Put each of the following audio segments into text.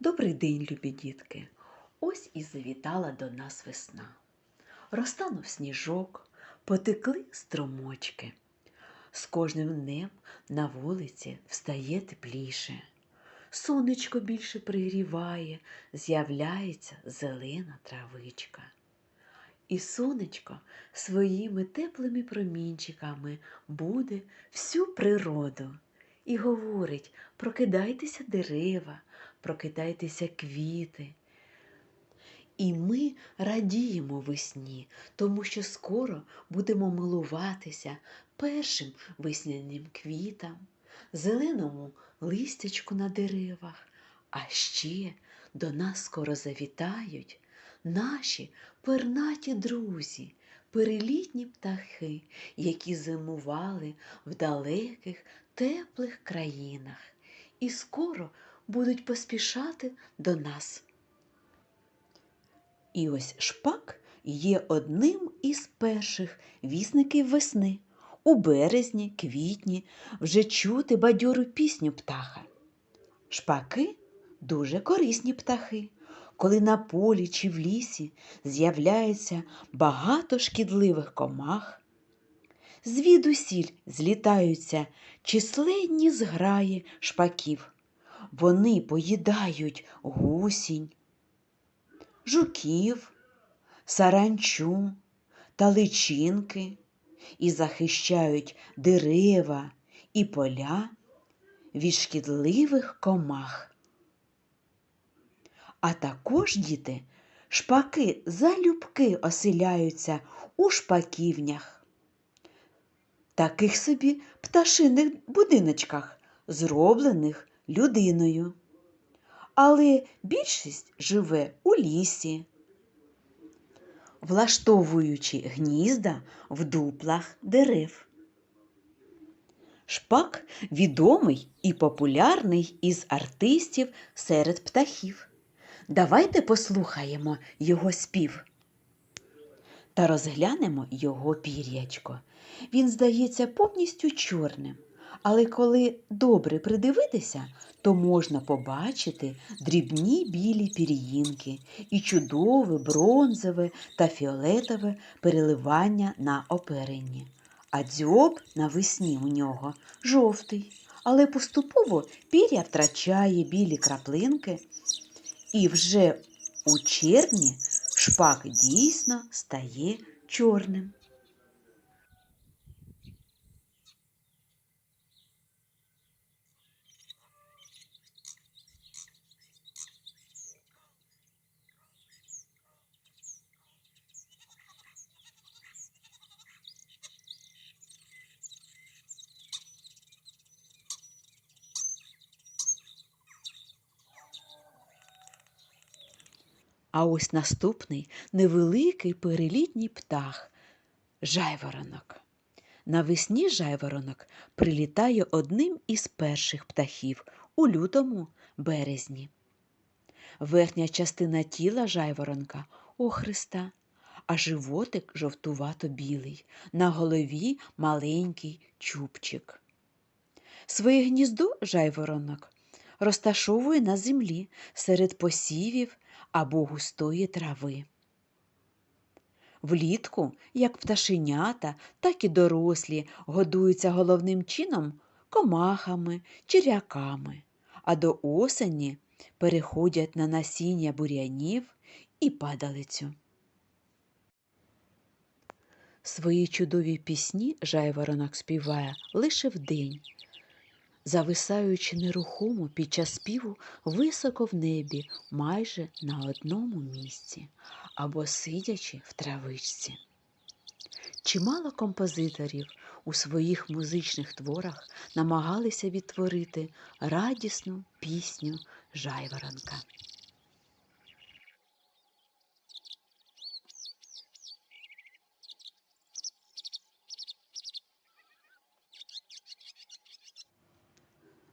Добрий день, любі дітки! Ось і завітала до нас весна. Розтанув сніжок, потекли струмочки. З кожним днем на вулиці встає тепліше. Сонечко більше пригріває, з'являється зелена травичка. І сонечко своїми теплими промінчиками буде всю природу і говорить: прокидайтеся дерева, прокидайтеся квіти. І ми радіємо весні, тому що скоро будемо милуватися першим весняним квітам, зеленому листячку на деревах, а ще до нас скоро завітають наші пернаті друзі, перелітні птахи, які зимували в далеких теплих країнах і скоро будуть поспішати до нас. І ось шпак є одним із перших вісників весни. У березні, квітні вже чути бадьору пісню птаха. Шпаки дуже корисні птахи. Коли на полі чи в лісі з'являється багато шкідливих комах, звідусіль злітаються численні зграї шпаків. Вони поїдають гусінь, жуків, саранчу та личинки і захищають дерева і поля від шкідливих комах. А також, діти, шпаки залюбки оселяються у шпаківнях, таких собі пташиних будиночках, зроблених людиною. Але більшість живе у лісі, влаштовуючи гнізда в дуплах дерев. Шпак відомий і популярний із артистів серед птахів. Давайте послухаємо його спів та розглянемо його пір'ячко. Він здається повністю чорним, але коли добре придивитися, то можна побачити дрібні білі пір'їнки і чудове бронзове та фіолетове переливання на оперенні. А дзьоб навесні у нього жовтий, але поступово пір'я втрачає білі краплинки, і вже у червні шпак дійсно стає чорним. А ось наступний невеликий перелітній птах жайворонок. Навесні жайворонок прилітає одним із перших птахів у лютому березні. Верхня частина тіла жайворонка охриста, а животик жовтувато-білий, на голові маленький чубчик. Своє гніздо жайворонок розташовує на землі серед посівів або густої трави. Влітку, як пташенята, так і дорослі годуються головним чином комахами, черв'яками, а до осені переходять на насіння бурянів і падалицю. Свої чудові пісні жайворонок співає лише вдень, зависаючи нерухомо під час співу високо в небі, майже на одному місці, або сидячи в травичці. Чимало композиторів у своїх музичних творах намагалися відтворити радісну пісню жайворонка.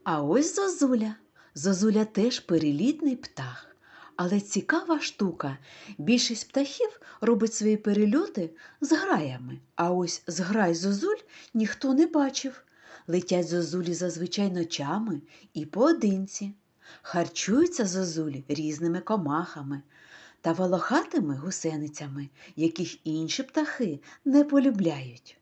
А ось зозуля. Зозуля теж перелітний птах. Але цікава штука. Більшість птахів робить свої перельоти з граями, а ось зграй зозуль ніхто не бачив. Летять зозулі зазвичай ночами і поодинці. Харчуються зозулі різними комахами та волохатими гусеницями, яких інші птахи не полюбляють.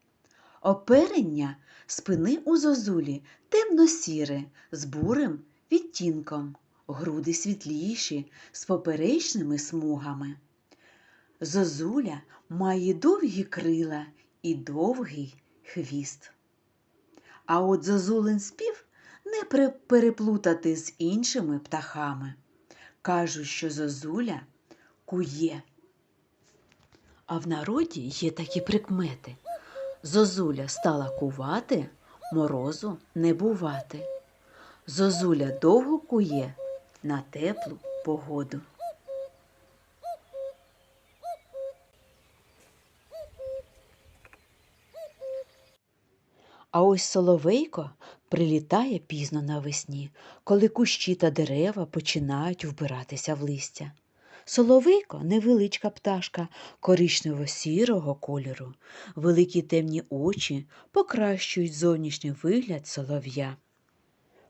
Оперення спини у зозулі темно-сіре з бурим відтінком, груди світліші з поперечними смугами. Зозуля має довгі крила і довгий хвіст. А от зозулин спів не переплутати з іншими птахами. Кажуть, що зозуля кує. А в народі є такі прикмети. Зозуля стала кувати, морозу не бувати. Зозуля довго кує на теплу погоду. А ось соловейко прилітає пізно навесні, коли кущі та дерева починають вбиратися в листя. Соловейко невеличка пташка коричнево-сірого кольору. Великі темні очі покращують зовнішній вигляд солов'я.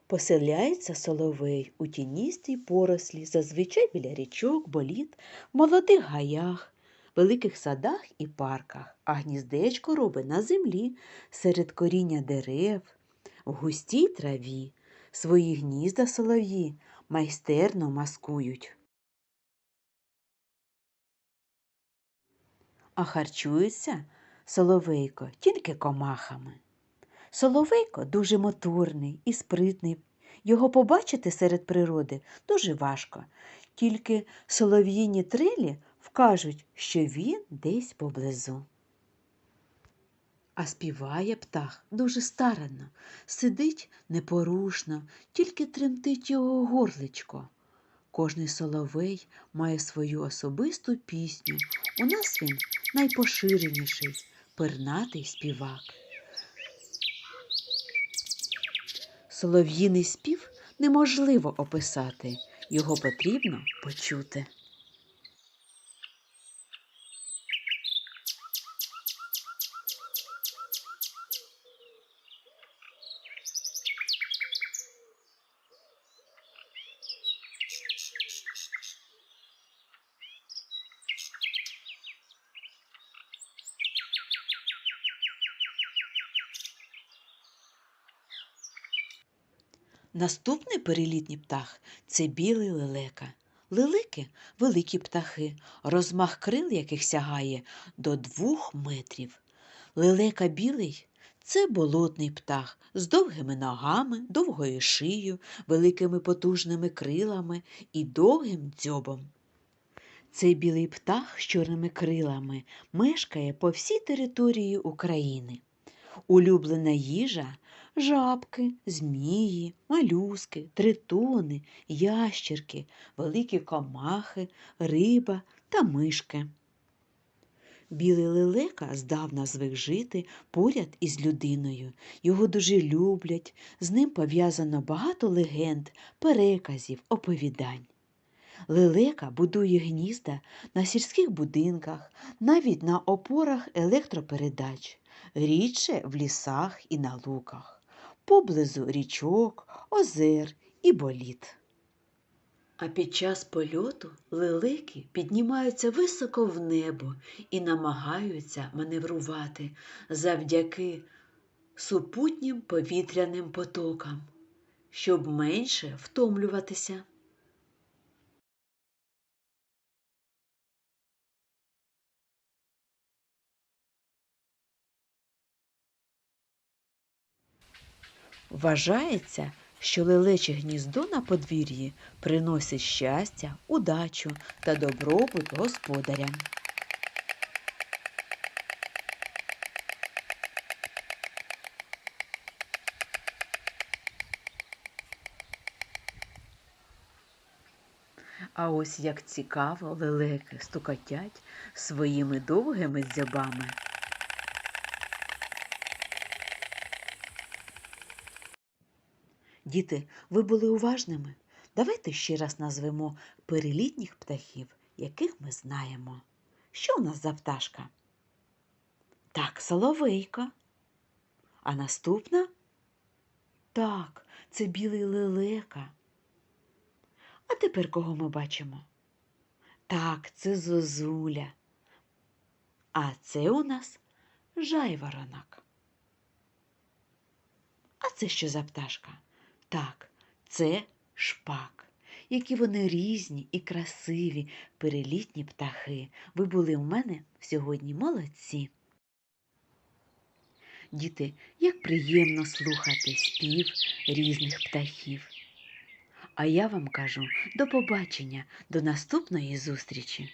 Поселяється соловей у тіністій порослі, зазвичай біля річок, боліт, молодих гаях, великих садах і парках, а гніздечко робить на землі, серед коріння дерев, в густій траві. Свої гнізда солов'ї майстерно маскують. А харчується соловейко тільки комахами. Соловейко дуже моторний і спритний. Його побачити серед природи дуже важко. Тільки солов'їні трилі вкажуть, що він десь поблизу. А співає птах дуже старанно, сидить непорушно, тільки тремтить його горличко. Кожний соловей має свою особисту пісню. У нас він найпоширеніший, пернатий співак. Солов'їний спів неможливо описати, його потрібно почути. Наступний перелітній птах це білий лелека. Лелеки великі птахи, розмах крил яких сягає до двох метрів. Лелека білий це болотний птах з довгими ногами, довгою шиєю, великими потужними крилами і довгим дзьобом. Цей білий птах з чорними крилами мешкає по всій території України. Улюблена їжа жабки, змії, малюски, тритони, ящерки, великі комахи, риба та мишки. Білий лелека здавна звик жити поряд із людиною. Його дуже люблять, з ним пов'язано багато легенд, переказів, оповідань. Лелека будує гнізда на сільських будинках, навіть на опорах електропередач, рідше в лісах і на луках поблизу річок, озер і боліт. А під час польоту лелеки піднімаються високо в небо і намагаються маневрувати завдяки супутнім повітряним потокам, щоб менше втомлюватися. Вважається, що лелече гніздо на подвір'ї приносить щастя, удачу та добробут господарям. А ось як цікаво лелеки стукотять своїми довгими дзьобами. Діти, ви були уважними? Давайте ще раз назвемо перелітніх птахів, яких ми знаємо. Що у нас за пташка? Так, соловейка. А наступна? Так, це білий лелека. А тепер кого ми бачимо? Так, це зозуля. А це у нас жайворонок. А це що за пташка? Так, це шпак. Які вони різні і красиві, перелітні птахи. Ви були у мене сьогодні молодці. Діти, як приємно слухати спів різних птахів. А я вам кажу до побачення, до наступної зустрічі.